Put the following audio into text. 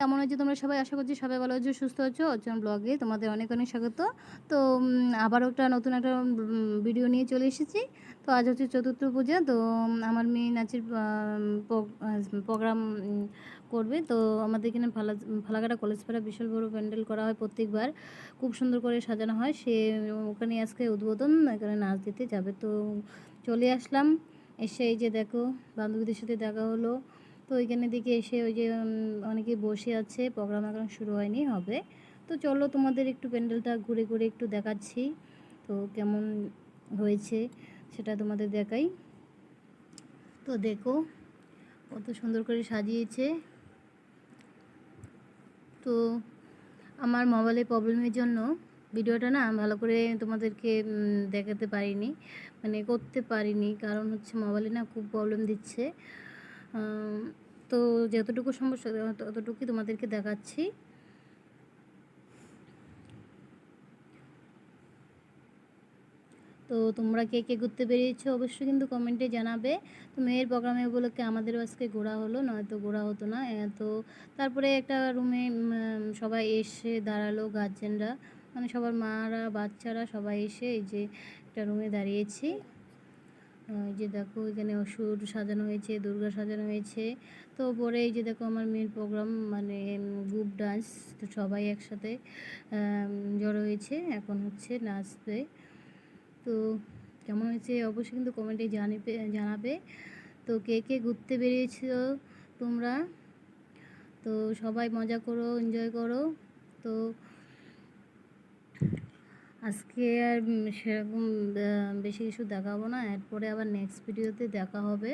কেমন হয়েছে তোমরা সবাই? আশা করছি সবাই ভালো হচ্ছে সুস্থ আছো। অর্চন ব্লগে তোমাদের অনেক অনেক স্বাগত। তো আবারও একটা নতুন একটা ভিডিও নিয়ে চলে এসেছি। তো আজ হচ্ছে চতুর্থ পূজা। তো আমার মেয়ে নাচের প্রোগ্রাম করবে। তো আমাদের এখানে ফালা ফালাকাটা কলেজ পাড়া বিশাল বড় প্যান্ডেল করা হয় প্রত্যেকবার। খুব সুন্দর করে সাজানো হয়। সে, ওখানে আজকে উদ্বোধন, এখানে নাচ দিতে যাবে। তো চলে আসলাম। এসে এই যে দেখো, বান্ধবীদের সাথে দেখা হলো। তো ওইখানে দিকে এসে ওই যে অনেকে বসে আছে, প্রোগ্রাম এখন শুরু হয়নি, হবে। তো চলো তোমাদের একটু প্যান্ডেলটা ঘুরে ঘুরে একটু দেখাচ্ছি, তো কেমন হয়েছে সেটা তোমাদের দেখাই। তো দেখো, কত সুন্দর করে সাজিয়েছে। তো আমার মোবাইলের প্রবলেমের জন্য ভিডিওটা না ভালো করে তোমাদেরকে দেখাতে পারিনি মানে করতে পারিনি, কারণ হচ্ছে মোবাইলে না খুব প্রবলেম দিচ্ছে। তো যতটুকু সমস্যা ততটুকুই তোমাদেরকে দেখাচ্ছি। তো তোমরা কে কে ঘুরতে বেরিয়েছো অবশ্যই কিন্তু কমেন্টে জানাবে। তো মেয়ের প্রোগ্রামে উপলক্ষে আমাদেরও আজকে ঘোরা হলো, নয়তো ঘোরা হতো না। তো তারপরে একটা রুমে সবাই এসে দাঁড়াল গার্জেনরা মানে সবার মারা, বাচ্চারা সবাই এসে এই যে একটা রুমে দাঁড়িয়েছি। এই যে দেখো, এখানে অসুর সাজানো হয়েছে, দুর্গা সাজানো হয়েছে। তো পরে এই যে দেখো, আমার মেয়ের প্রোগ্রাম মানে গ্রুপ ডান্স তো সবাই একসাথে জড়ো হয়েছে। এখন হচ্ছে নাচবে তো কেমন হয়েছে? অবশ্যই কিন্তু কমেন্টে জানিবে, জানাবে। তো কে কে ঘুরতে বেরিয়েছো তোমরা? তো সবাই মজা করো এনজয় করো। তো আজকে আর সেরকম বেশি কিছু দেখাবো না। এরপরে আবার নেক্সট ভিডিওতে দেখা হবে।